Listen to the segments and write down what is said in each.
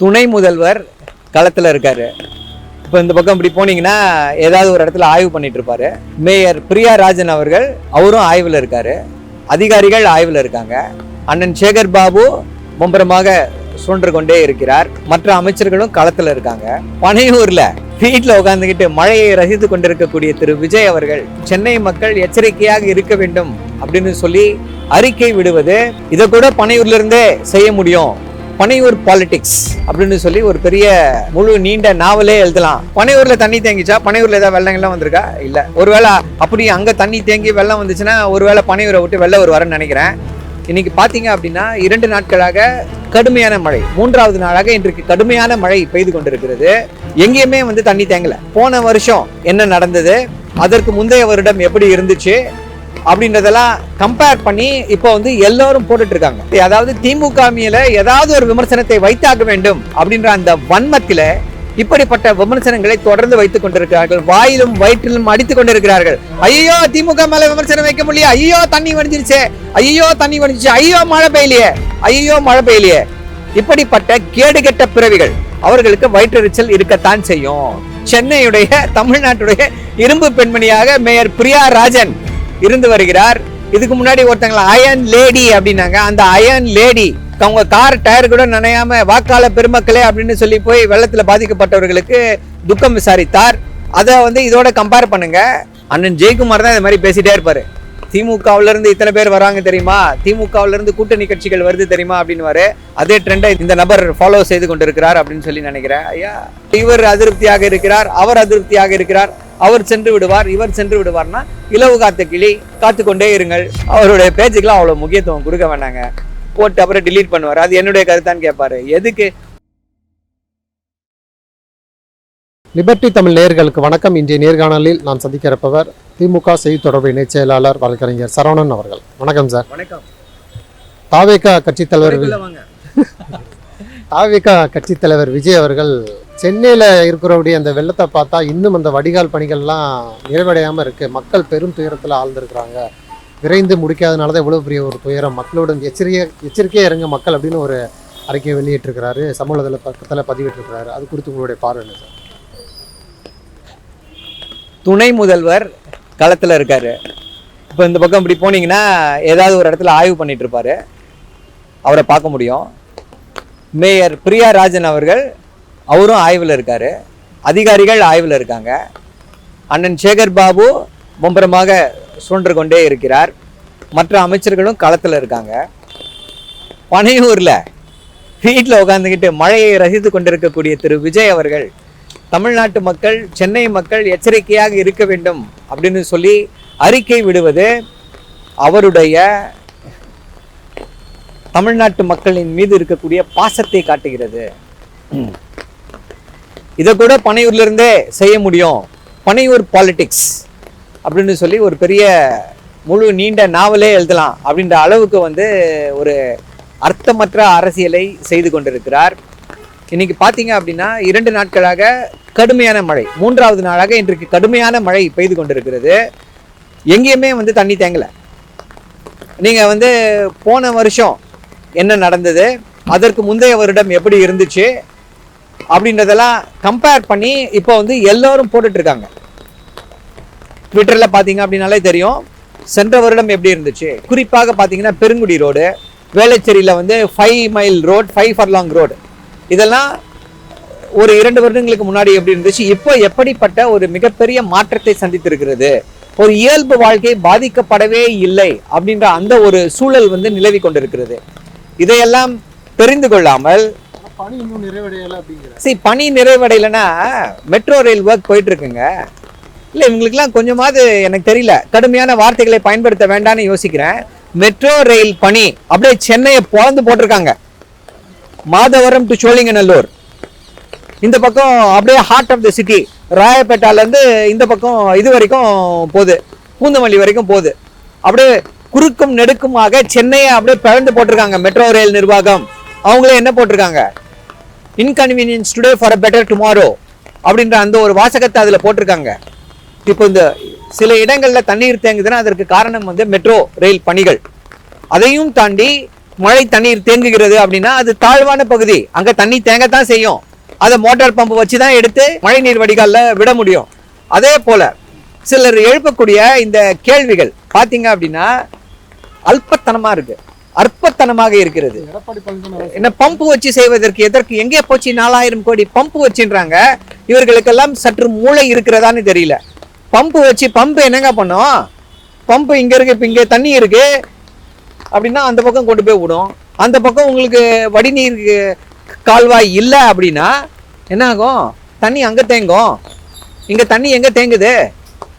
துணை முதல்வர் களத்தில் இருக்காரு. இப்போ இந்த பக்கம் இப்படி போனீங்கன்னா ஏதாவது ஒரு இடத்துல ஆய்வு பண்ணிட்டு இருப்பாரு. மேயர் பிரியா ராஜன் அவர்கள் அவரும் ஆய்வில் இருக்காரு. அதிகாரிகள் ஆய்வில் இருக்காங்க. அண்ணன் சேகர் பாபு மும்பரமாக சுழன்று கொண்டே இருக்கிறார். மற்ற அமைச்சர்களும் களத்தில் இருக்காங்க. பனையூர்ல வீட்டில் உட்காந்துக்கிட்டு மழையை ரசித்து கொண்டிருக்கக்கூடிய திரு விஜய் அவர்கள் சென்னை மக்கள் எச்சரிக்கையாக இருக்க வேண்டும் அப்படின்னு சொல்லி அறிக்கை விடுவது இதை கூட பனையூர்ல இருந்தே செய்ய முடியும். பனையூர் பாலிடிக்ஸ் அப்படின்னு சொல்லி ஒரு பெரிய முழு நீண்ட நாவலே எழுதலாம். பனையூர்ல தண்ணி தேங்கிச்சா பனையூர்ல ஏதாவது வெள்ளங்கள்லாம் வந்திருக்கா? இல்ல. ஒருவேளை அப்படி அங்க தண்ணி தேங்கி வெள்ளம் வந்துச்சுன்னா ஒருவேளை பனையூரை விட்டு வெள்ளம் வருவாருன்னு நினைக்கிறேன். இன்னைக்கு பாத்தீங்க அப்படின்னா இரண்டு நாட்களாக கடுமையான மழை. மூன்றாவது நாளாக இன்றைக்கு கடுமையான மழை பெய்து கொண்டிருக்கிறது. எங்கேயுமே வந்து தண்ணி தேங்கல. போன வருஷம் என்ன நடந்தது? அதற்கு முந்தைய வருடம் எப்படி இருந்துச்சு? அப்படின்றதெல்லாம் கம்பேர் பண்ணி இப்போ வந்து எல்லாரும் போட்டுட்டு இருக்காங்க அதாவது திமுக மேல ஏதாவது ஒரு விமர்சனத்தை வைத்தாக வேண்டும் அப்படின்ற அந்த வன்மத்தில இப்படிப்பட்ட விமர்சனங்களை தொடர்ந்து வைத்துக் கொண்டிருக்கிறார்கள். வாயிலும் வயிற்றிலும் அடித்துக் கொண்டிருக்கிறார்கள். ஐயோ திமுக மேல விமர்சனம் வைக்க முடியல. ஐயோ தண்ணி வடிஞ்சிருச்சே. ஐயோ தண்ணி வடிஞ்சிச்சு ஐயோ மழை பெய்யலையே. ஐயோ மழை பெய்யலையே. இப்படிப்பட்ட கேடுகெட்ட பிறவிகள் அவர்களுக்கு வயிற்றெரிச்சல் இருக்கத்தான் செய்யும். சென்னையுடைய தமிழ்நாட்டுடைய இரும்பு பெண்மணியாக மேயர் பிரியா ராஜன் இருந்து வருகிறார். இதுக்கு முன்னாடி ஒருத்தங்கள அயன் லேடி அப்படின்னாங்க. அந்த அயன் லேடி அவங்க கார் டயர் கூட நனையாம வாக்காள பெருமக்களே அப்படின்னு சொல்லி போய் வெள்ளத்தில் பாதிக்கப்பட்டவர்களுக்கு துக்கம் விசாரித்தார். அதை வந்து இதோட கம்பேர் பண்ணுங்க. அண்ணன் ஜெயக்குமார் தான் இது மாதிரி பேசிட்டே இருப்பாரு. திமுகவுல இருந்து இத்தனை பேர் வராங்க தெரியுமா? திமுகவுல இருந்து கூட்டணி கட்சிகள் வருது தெரியுமா அப்படின்னு அதே ட்ரெண்டை இந்த நபர் ஃபாலோ செய்து கொண்டிருக்கிறார் அப்படின்னு சொல்லி நினைக்கிறேன். ஐயா இவர் அதிருப்தியாக இருக்கிறார் அவர் அதிருப்தியாக இருக்கிறார். அவர் சென்று விடுவார் இவர் சென்று விடுவார்னா இலவு காத்த கிளி காத்து கொண்டே இருங்கள். அவருடைய பேச்சுக்கெல்லாம் அவ்வளவு முக்கியத்துவம் கொடுக்க வேண்டாங்க. போட்டு அப்புறம் delete பண்ணுவார். அது என்னுடைய கருத்தான்னு கேட்பாரு. எதுக்கு? லிபர்டி தமிழ் நேயர்களுக்கு வணக்கம். இன்றைய நேர்காணலில் நான் சந்திக்க இருப்பவர் திமுக செய்தி தொடர்பு இணைச் செயலாளர் வழக்கறிஞர் சரவணன் அவர்கள். வணக்கம் சார். வணக்கம். தாவேகா கட்சித் தலைவர் வாங்க. தாவேகா கட்சித் தலைவர் விஜய் அவர்கள் சென்னையில் இருக்கிறவுடைய அந்த வெள்ளத்தை பார்த்தா இன்னும் அந்த வடிகால் பணிகள்லாம் நிறைவடையாமல் இருக்குது மக்கள் பெரும் துயரத்தில் ஆழ்ந்திருக்கிறாங்க. விரைந்து முடிக்காதனால தான் இவ்வளோ பெரிய ஒரு துயரம். மக்களோட எச்சரிக்கை எச்சரிக்கையாக இருங்க மக்கள் அப்படின்னு ஒரு அறிக்கையை வெளியிட்டிருக்கிறாரு. சமூக வலைதள பக்கத்தில் பதிவிட்டிருக்கிறாரு. அது குறித்து உங்களுடைய பார்வை சார்? துணை முதல்வர் களத்தில் இருக்காரு. இப்போ இந்த பக்கம் இப்படி போனீங்கன்னா ஏதாவது ஒரு இடத்துல ஆய்வு பண்ணிட்டு இருப்பாரு. அவரை பார்க்க முடியும். மேயர் பிரியா ராஜன் அவர்கள் அவரும் ஆய்வில் இருக்கார். அதிகாரிகள் ஆய்வில் இருக்காங்க. அண்ணன் சேகர் பாபு மும்பரமாக சூன்று கொண்டே இருக்கிறார். மற்ற அமைச்சர்களும் களத்தில் இருக்காங்க. பனையூரில் வீட்டில் உட்காந்துக்கிட்டு மழையை ரசித்து கொண்டிருக்கக்கூடிய திரு விஜய் அவர்கள் தமிழ்நாட்டு மக்கள் சென்னை மக்கள் எச்சரிக்கையாக இருக்க வேண்டும் அப்படின்னு சொல்லி அறிக்கை விடுவது அவருடைய தமிழ்நாட்டு மக்களின் மீது இருக்கக்கூடிய பாசத்தை காட்டுகிறது. ம். இதை கூட பனையூர்ல இருந்தே செய்ய முடியும். பனையூர் பாலிட்டிக்ஸ் அப்படின்னு சொல்லி ஒரு பெரிய முழு நீண்ட நாவலே எழுதலாம் அப்படின்ற அளவுக்கு வந்து ஒரு அர்த்தமற்ற அரசியலை செய்து கொண்டிருக்கிறார். இன்னைக்கு பார்த்தீங்க அப்படின்னா இரண்டு நாட்களாக கடுமையான மழை மூன்றாவது நாளாக இன்றைக்கு கடுமையான மழை பெய்து கொண்டிருக்கிறது. எங்கேயுமே வந்து தண்ணி தேங்கலை. நீங்கள் வந்து போன வருஷம் என்ன நடந்தது? அதற்கு முந்தைய வருடம் எப்படி இருந்துச்சு? அப்படின்றதெல்லாம் கம்பேர் பண்ணி இப்போ வந்து எல்லோரும் போட்டுட்ருக்காங்க. ட்விட்டரில் பார்த்தீங்க அப்படின்னாலே தெரியும். சென்ற வருடம் எப்படி இருந்துச்சு? குறிப்பாக பார்த்தீங்கன்னா பெருங்குடி ரோடு வேளச்சேரியில் வந்து five mile road five furlong road இதெல்லாம் ஒரு இரண்டு வருடங்களுக்கு முன்னாடி எப்படி இருந்துச்சு? இப்போ எப்படிப்பட்ட ஒரு மிகப்பெரிய மாற்றத்தை சந்தித்திருக்கிறது? ஒரு இயல்பு வாழ்க்கை பாதிக்கப்படவே இல்லை அப்படின்ற அந்த ஒரு சூழல் வந்து நிலவி கொண்டிருக்கிறது. இதையெல்லாம் தெரிந்து கொள்ளாமல் பணி இன்னும் நிறைவடையலை அப்படிங்கிற. சரி பணி நிறைவடையலைன்னா மெட்ரோ ரயில் ஒர்க் போயிட்டு இருக்குங்க இல்லை இவங்களுக்குலாம் கொஞ்சமாவது எனக்கு தெரியல. கடுமையான வார்த்தைகளை பயன்படுத்த வேண்டாம்னு யோசிக்கிறேன். மெட்ரோ ரயில் பணி அப்படியே சென்னையை பிறந்து போட்டிருக்காங்க. மாதவரம் டு சோழிங்கநல்லூர். இந்த பக்கம் அப்படியே ஹார்ட் ஆஃப் த சிட்டி ராயப்பேட்டாலேருந்து இந்த பக்கம் இது வரைக்கும் போகுது. பூந்தமல்லி வரைக்கும் போகுது. அப்படியே குறுக்கும் நெடுக்குமாக சென்னையை அப்படியே பிளந்து போட்டிருக்காங்க மெட்ரோ ரயில் நிர்வாகம். அவங்களே என்ன போட்டிருக்காங்க? Inconvenience today for a better tomorrow அப்படின்ற அந்த ஒரு வாசகத்தை அதில் போட்டிருக்காங்க. இப்போ இந்த சில இடங்களில் தண்ணீர் தேங்குதுன்னா அதற்கு காரணம் வந்து மெட்ரோ ரயில் பணிகள். அதையும் தாண்டி மழை தண்ணீர் தேங்குகிறது அப்படின்னா அது தாழ்வான பகுதி. அங்கே தண்ணி தேங்கத்தான் செய்யும். அதை மோட்டார் பம்பு வச்சு தான் எடுத்து மழை நீர் வடிகாலில் விட முடியும். அதே போல் சிலர் எழுப்பக்கூடிய இந்த கேள்விகள் பார்த்தீங்க அப்படின்னா அல்பத்தனமாக இருக்குது அற்பத்தனமாக இருக்கிறது. என்ன பம்பு வச்சு செய்வதற்கு எதற்கு? எங்கே போச்சு? நாலாயிரம் கோடி பம்பு வச்சுன்றாங்க. இவர்களுக்கெல்லாம் சற்று மூளை இருக்கிறதான்னு தெரியல. பம்பு வச்சு பம்பு என்னங்க பண்ணும்? பம்பு இங்க இருக்கு இப்போ இங்கே தண்ணி இருக்கு. அப்படின்னா அந்த பக்கம் கொண்டு போய் விடும். அந்த பக்கம் உங்களுக்கு வடிநீர் கால்வாய் இல்லை அப்படின்னா என்ன ஆகும்? தண்ணி அங்கே தேங்கும். இங்கே தண்ணி எங்கே தேங்குது?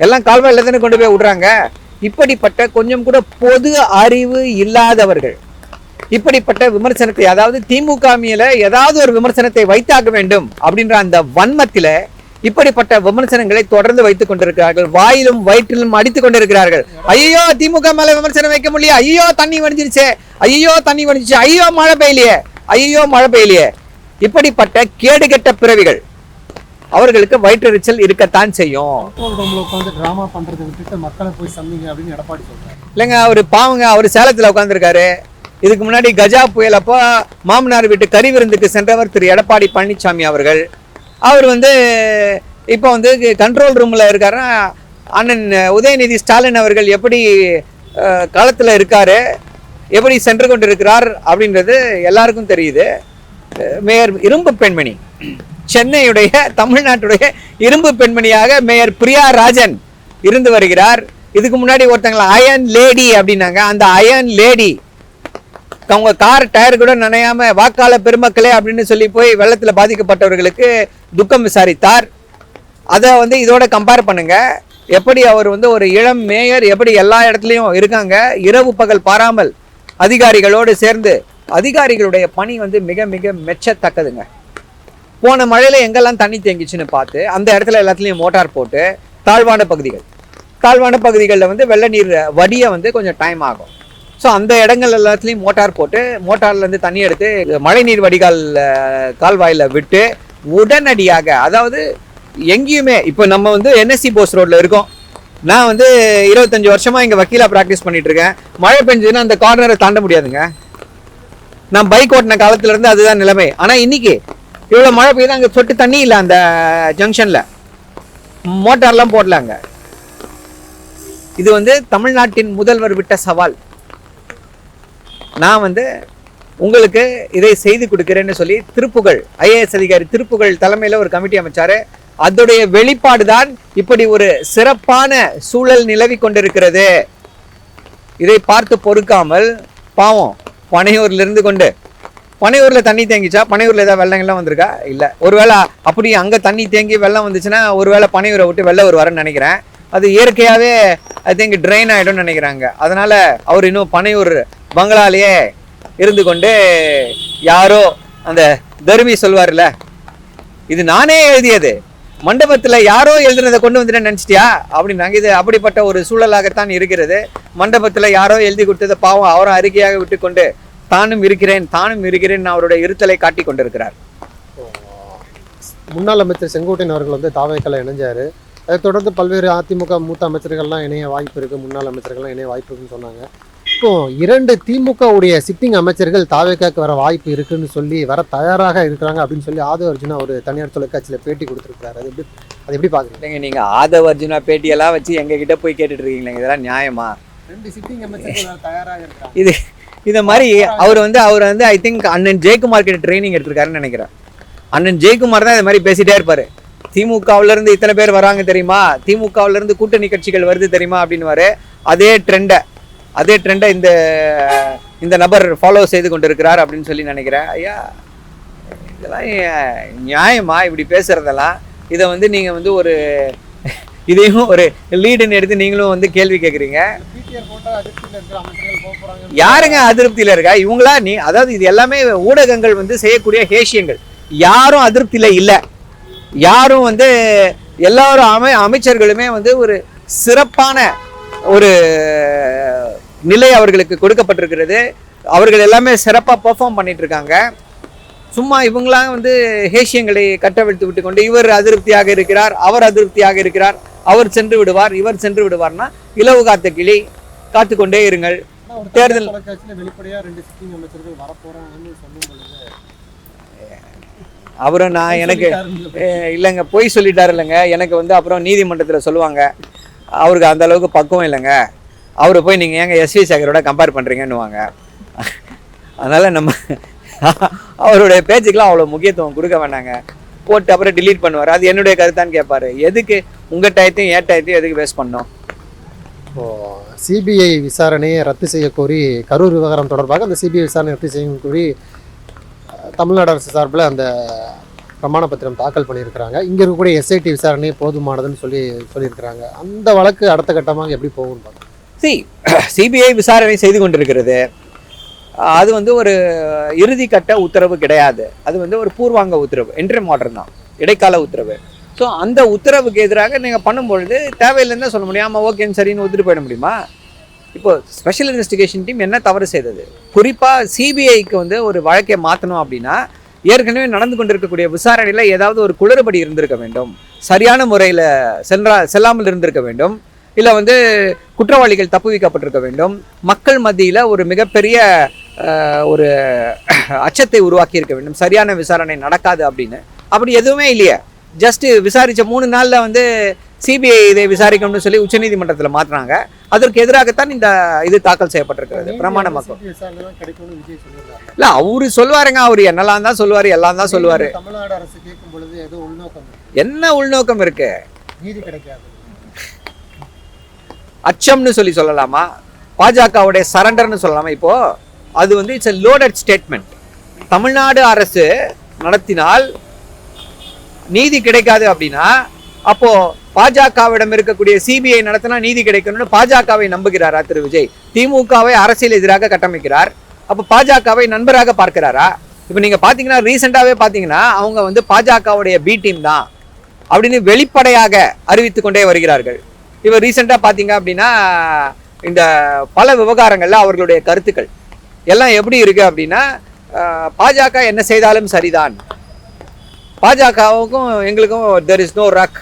எல்லாம் கால்வாயில தானே கொண்டு போய் விடுறாங்க. இப்படிப்பட்ட கொஞ்சம் கூட பொது அறிவு இல்லாதவர்கள். இப்படிப்பட்ட விமர்சனத்தை அதாவது திமுக மேல ஏதாவது ஒரு விமர்சனத்தை வைத்தாக்க வேண்டும் அப்படின்ற அந்த வன்மத்தில இப்படிப்பட்ட விமர்சனங்களை தொடர்ந்து வைத்துக் கொண்டிருக்கிறார்கள். வாயிலும் வயிற்றிலும் அடித்துக் கொண்டிருக்கிறார்கள். ஐயோ திமுக மேல விமர்சனம் வைக்க முடியல ஐயோ தண்ணி வடிஞ்சிருச்சே. ஐயோ தண்ணி வடிஞ்சிச்சு. ஐயோ மழை பெய்யலையே. ஐயோ மழை பெய்யலையே. இப்படிப்பட்ட கேடுகெட்ட பிறவிகள் அவர்களுக்கு வயிற்றெரிச்சல் இருக்கத்தான் செய்யும். பெட்ரோல் பம்ப்ல உட்காந்து டிராமா பண்றதை விட்டுட்டு மக்களை போய் சந்திங்க அப்படின்னு எடப்பாடி சொல்றாரு. இல்லைங்க அவர் பாவங்க அவர் சேலத்தில் உட்காந்துருக்காரு இதுக்கு முன்னாடி கஜா புயல் அப்போ மாமனார் வீட்டு கறி விருந்துக்கு சென்றவர் திரு எடப்பாடி பழனிசாமி அவர்கள். அவர் வந்து இப்போ வந்து கண்ட்ரோல் ரூமில் இருக்காருன்னா அண்ணன் உதயநிதி ஸ்டாலின் அவர்கள் எப்படி களத்தில் இருக்காரு எப்படி சென்று கொண்டிருக்கிறார் அப்படின்றது எல்லாருக்கும் தெரியுது. மேயர் இரும்பு பெண்மணி. சென்னையுடைய தமிழ்நாட்டுடைய இரும்பு பெண்மணியாக மேயர் பிரியா ராஜன் இருந்து வருகிறார். இதுக்கு முன்னாடி ஒருத்தங்கள அயன் லேடி அப்படின்னாங்க. அந்த அயன் லேடி அவங்க கார் டயர் கூட நினையாம வாக்காள பெருமக்களே அப்படின்னு சொல்லி போய் வெள்ளத்தில் பாதிக்கப்பட்டவர்களுக்கு துக்கம் விசாரித்தார். அதை வந்து இதோட கம்பேர் பண்ணுங்க. எப்படி அவர் வந்து ஒரு இளம் மேயர் எப்படி எல்லா இடத்துலையும் இருக்காங்க. இரவு பகல் பாராமல் அதிகாரிகளோடு சேர்ந்து அதிகாரிகளுடைய பணி வந்து மிக மிக மெச்சத்தக்கதுங்க. போன மழையில் எங்கெல்லாம் தண்ணி தேங்கிச்சுன்னு பார்த்து அந்த இடத்துல எல்லாத்துலேயும் மோட்டார் போட்டு தாழ்வான பகுதிகள். தாழ்வான பகுதிகளில் வந்து வெள்ள நீர் வடிய வந்து கொஞ்சம் டைம் ஆகும். ஸோ அந்த இடங்கள் எல்லாத்துலேயும் மோட்டார் போட்டு மோட்டார்லேருந்து தண்ணி எடுத்து மழைநீர் வடிகால் கால்வாயில் விட்டு உடனடியாக அதாவது எங்கேயுமே இப்போ நம்ம வந்து என்எஸ்சி போஸ் ரோட்டில் இருக்கோம். நான் வந்து இருபத்தஞ்சி வருஷமாக இங்கே வக்கீலாக ப்ராக்டிஸ் பண்ணிட்டு இருக்கேன். மழை பெஞ்சதுன்னா அந்த கார்னரை தாண்ட முடியாதுங்க. நான் பைக் ஓட்டின காலத்துலேருந்து அதுதான் நிலைமை. ஆனால் இன்னைக்கு இவ்வளோ மழை பெய்யுது அங்கே சொட்டு தண்ணி இல்லை அந்த ஜங்ஷனில் மோட்டார்லாம் போடலாங்க இது வந்து தமிழ்நாட்டின் முதல்வர் விட்ட சவால். நான் வந்து உங்களுக்கு இதை செய்து கொடுக்கிறேன்னு சொல்லி திருப்புகழ் ஐஏஎஸ் அதிகாரி திருப்புகழ் தலைமையில் ஒரு கமிட்டி அமைச்சாரு. அதோடைய வெளிப்பாடு தான் இப்படி ஒரு சிறப்பான சூழல் நிலவி கொண்டிருக்கிறது. இதை பார்த்து பொறுக்காமல் பாவம் பனையூர்லேருந்து கொண்டு பனையூரில் தண்ணி தேங்கிச்சா? பனையூரில் ஏதாவது வெள்ளங்கள்லாம் வந்திருக்கா? இல்ல. ஒருவேளை அப்படி அங்க தண்ணி தேங்கி வெள்ளம் வந்துச்சுன்னா ஒருவேளை பனையூரை விட்டு வெள்ளம் வருவாருன்னு நினைக்கிறேன். அது இயற்கையாவே ஐ திங்க் ட்ரெயின் ஆயிடும்னு நினைக்கிறாங்க. அதனால அவர் இன்னும் பனையூர் பங்களாலேயே இருந்து கொண்டு யாரோ அந்த தருமி சொல்வார்ல இது நானே எழுதியது. மண்டபத்துல யாரோ எழுதுனதை கொண்டு வந்துட்டேன்னு நினைச்சிட்டியா? அப்படின்னாங்க இது அப்படிப்பட்ட ஒரு சூழலாகத்தான் இருக்கிறது. மண்டபத்துல யாரோ எழுதி கொடுத்ததை பாவம் அவரும் அறிக்கையாக விட்டுக்கொண்டு தானும் இருக்கிறேன் தானும் இருக்கிறேன் அவருடைய இருத்தலை காட்டி கொண்டிருக்கிறார். முன்னாள் அமைச்சர் செங்கோட்டையன் அவர்கள் வந்து தாவேக்கல இணைஞ்சாரு. அதை தொடர்ந்து பல்வேறு அதிமுக மூத்த அமைச்சர்கள்லாம் இணைய வாய்ப்பு இருக்கு முன்னாள் அமைச்சர்கள்லாம் இணைய வாய்ப்பு இருக்குன்னு சொன்னாங்க. இப்போ இரண்டு திமுக உடைய சிட்டிங் அமைச்சர்கள் தாவேக்காக்கு வர வாய்ப்பு இருக்குன்னு சொல்லி வர தயாராக இருக்கிறாங்க அப்படின்னு சொல்லி ஆதவ அர்ஜுனா ஒரு தனியார் தொலைக்காட்சியில பேட்டி கொடுத்துருக்காரு அது எப்படி அது எப்படி பாக்குறீங்க? இல்லைங்க நீங்க ஆதவ அர்ஜுனா பேட்டியெல்லாம் வச்சு எங்க கிட்ட போய் கேட்டுட்டு இருக்கீங்களேங்க இதெல்லாம் நியாயமா? ரெண்டு சிட்டிங் அமைச்சர்கள் தயாராக இருக்காங்க இது இந்த மாதிரி அவர் வந்து அவர் வந்து ஐ திங்க் அண்ணன் ஜெயக்குமார் கிட்ட ட்ரைனிங் எடுத்திருக்காருன்னு நினைக்கிறேன். அண்ணன் ஜெயக்குமார் தான் இந்த மாதிரி பேசிட்டே இருப்பாரு. திமுகவுல இருந்து இத்தனை பேர் வராங்க தெரியுமா? திமுகவுல இருந்து கூட்டணி கட்சிகள் வருது தெரியுமா அப்படின்னு அதே ட்ரெண்டை அதே ட்ரெண்டை இந்த இந்த நபர் ஃபாலோ செய்து கொண்டிருக்கிறார் அப்படின்னு சொல்லி நினைக்கிறேன். ஐயா இதெல்லாம் நியாயமா இப்படி பேசுறதெல்லாம்? இதை வந்து நீங்கள் வந்து ஒரு இதையும் ஒரு லீடுன்னு எடுத்து நீங்களும் வந்து கேள்வி கேட்குறீங்க யாருங்க அதிருப்தியில் யாருங்க அதிருப்தியில இருக்கா? இவங்களா நீ அதாவது இது எல்லாமே ஊடகங்கள் வந்து செய்யக்கூடிய ஹேஷியங்கள். யாரும் அதிருப்தியில இல்லை. யாரும் வந்து எல்லாரும் அமை அமைச்சர்களுமே வந்து ஒரு சிறப்பான ஒரு நிலை அவர்களுக்கு கொடுக்கப்பட்டிருக்கிறது. அவர்கள் எல்லாமே சிறப்பாக பெர்ஃபார்ம் பண்ணிட்டு இருக்காங்க சும்மா இவங்களாம் வந்து ஹேஷியங்களை கட்டவிழ்த்து விட்டு கொண்டு இவர் அதிருப்தியாக இருக்கிறார் அவர் அதிருப்தியாக இருக்கிறார். அவர் சென்று விடுவார் இவர் சென்று விடுவார்னா இலவு காத்த கிளி காத்து கொண்டே இருங்கள் தேர்தல் அவரும் நான் எனக்கு இல்லைங்க பொய் சொல்லிட்டாரு இல்லைங்க எனக்கு வந்து அப்புறம் நீதிமன்றத்தில் சொல்லுவாங்க அவருக்கு அந்த அளவுக்கு பக்குவம் இல்லைங்க. அவரை போய் நீங்கள் ஏங்க எஸ்வி சேகரோட கம்பேர் பண்ணுறீங்கன்னுவாங்க அதனால் நம்ம அவருடைய பேச்சுக்கெலாம் அவ்வளோ முக்கியத்துவம் கொடுக்க வேண்டாங்க போட்டு அப்புறம் delete பண்ணுவார். அது என்னுடைய கருத்தான்னு கேட்பாரு எதுக்கு உங்கள் டயத்தையும் ஏன் டயத்தையும் எதுக்கு வேஸ்ட் பண்ணோம்? இப்போ சிபிஐ விசாரணையை ரத்து செய்ய கோரி கரூர் விவகாரம் தொடர்பாக அந்த சிபிஐ விசாரணை ரத்து செய்ய கோரி அஹ், தமிழ்நாடு அரசு சார்பில் அந்த பிரமாண பத்திரம் தாக்கல் பண்ணியிருக்கிறாங்க. இங்கே இருக்கக்கூடிய எஸ்ஐடி விசாரணை போதுமானதுன்னு சொல்லி சொல்லியிருக்கிறாங்க. அந்த வழக்கு அடுத்த கட்டமாக எப்படி போகும்னு சி சிபிஐ விசாரணை செய்து கொண்டிருக்கிறது. அது வந்து ஒரு இறுதி கட்ட உத்தரவு கிடையாது. அது வந்து ஒரு பூர்வாங்க உத்தரவு என்ட்ரி மாடர்ன் தான். இடைக்கால உத்தரவு. ஸோ அந்த உத்தரவுக்கு எதிராக நீங்கள் பண்ணும்பொழுது தேவையில்லைன்னு தான் சொல்ல முடியும். ஆமாம் ஓகேன்னு சரின்னு ஒத்துட்டு போயிட முடியுமா? இப்போ ஸ்பெஷல் இன்வெஸ்டிகேஷன் டீம் என்ன தவறு செய்தது? குறிப்பாக சிபிஐக்கு வந்து ஒரு வழக்கை மாற்றணும் அப்படின்னா ஏற்கனவே நடந்து கொண்டிருக்கக்கூடிய விசாரணையில் ஏதாவது ஒரு குளறுபடி இருந்திருக்க வேண்டும். சரியான முறையில் சென்றா செல்லாமல் இருந்திருக்க வேண்டும். இல்லை வந்து குற்றவாளிகள் தப்புவிக்கப்பட்டிருக்க வேண்டும். மக்கள் மத்தியில் ஒரு மிகப்பெரிய ஒரு அச்சத்தை உருவாக்கி இருக்க வேண்டும். சரியான விசாரணை நடக்காது அப்படின்னு. அப்படி எதுவுமே இல்லையே. ஜஸ்ட் விசாரிச்ச மூணு நாள்ல வந்து சிபிஐ இதை விசாரிக்கணும்னு சொல்லி உச்சநீதிமன்றத்தில் மாற்றினாங்க அதற்கு எதிராகத்தான் இந்த இது தாக்கல் செய்யப்பட்டிருக்கிறது. பிரமாண மக்கள் இல்ல அவரு சொல்லுவாருங்க அவரு என்னெல்லாம் தான் சொல்லுவாரு எல்லாம் தான் சொல்லுவாரு தமிழ்நாடு அரசு கேட்கும் பொழுது ஏதோ உள்நோக்கம். என்ன உள்நோக்கம் இருக்கு? நீதி கிடைக்காது. அச்சம்னு சொல்லி சொல்லலாமா? பாஜகவுடைய சரண்டர்னு சொல்லலாமா இப்போ? அது வந்து it's a loaded statement Tamil Nadu அரசு நடத்தினால் நீதி கிடைக்காது அப்படின்னா அப்போ பாஜகவிடம் இருக்கக்கூடிய சிபிஐ நடத்தினா நீதி கிடைக்கணும்னு பாஜகவை நம்புகிறாரா திரு விஜய்? திமுகவை அரசியல் எதிராக கட்டமைக்கிறார். அப்போ பாஜகவை நண்பராக பார்க்கிறாரா? இப்போ நீங்கள் பார்த்தீங்கன்னா ரீசெண்டாகவே பார்த்தீங்கன்னா அவங்க வந்து பாஜகவுடைய பி டீம் தான் அப்படின்னு வெளிப்படையாக அறிவித்து கொண்டே வருகிறார்கள். இப்போ ரீசெண்டாக பார்த்தீங்க அப்படின்னா இந்த பல விவகாரங்களில் அவர்களுடைய கருத்துக்கள். எல்லாம் எப்படி இருக்கு அப்படின்னா பாஜக என்ன செய்தாலும் சரிதான். பாஜகவுக்கும் எங்களுக்கும் there is no rug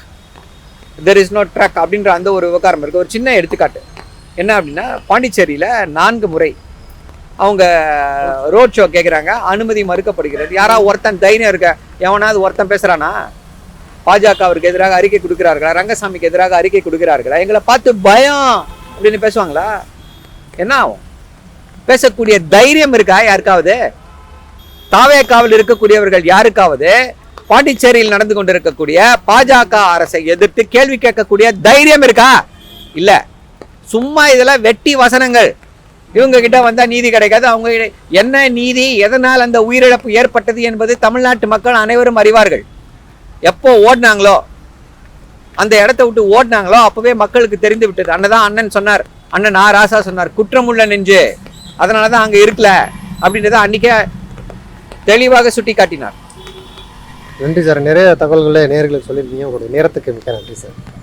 there is no drug அப்படின்ற அந்த ஒரு விவகாரம் இருக்குது ஒரு சின்ன எடுத்துக்காட்டு. என்ன அப்படின்னா பாண்டிச்சேரியில் நான்கு முறை அவங்க ரோட் ஷோ கேட்குறாங்க அனுமதி மறுக்கப்படுகிறது. யாராவது ஒருத்தன் தைரியம் இருக்க எவனாவது ஒருத்தன் பேசுகிறானா பாஜக அவருக்கு எதிராக அறிக்கை கொடுக்குறார்களா? ரங்கசாமிக்கு எதிராக அறிக்கை கொடுக்கிறார்களா? எங்களை பார்த்து பயம் அப்படின்னு பேசுவாங்களா? என்ன ஆகும்? பேசக்கூடிய தைரியம் இருக்கா? யாருக்காவது? தாவேக்காவில் இருக்கக்கூடியவர்கள் யாருக்காவது? பாண்டிச்சேரியில் நடந்து கொண்டிருக்கக்கூடிய பாஜக அரசை எதிர்த்து கேள்வி கேட்கக்கூடிய தைரியம் இருக்கா? இல்ல. சும்மா இதெல்லாம் வெட்டி வசனங்கள். இவங்க கிட்ட வந்தா நீதி கிடைக்காது. அவங்க என்ன நீதி எதனால் அந்த உயிரிழப்பு ஏற்பட்டது என்பது தமிழ்நாட்டு மக்கள் அனைவரும் அறிவார்கள். எப்போ ஓடினாங்களோ அந்த இடத்த விட்டு ஓடினாங்களோ அப்பவே மக்களுக்கு தெரிந்து விட்டது. அண்ணதான் அண்ணன் சொன்னார். அண்ணன் ஆ. ராசா சொன்னார். குற்றமுள்ள நெஞ்சு. அதனால தான் அங்கே இருக்கல. அப்படின்றத அன்னைக்கே தெளிவாக சுட்டி காட்டினார் நன்றி சார். நிறைய தகவல்களை நேர்களுக்கு சொல்லியிருக்கீங்க. உங்களுடைய நேரத்துக்கு மிக்க நன்றி சார்.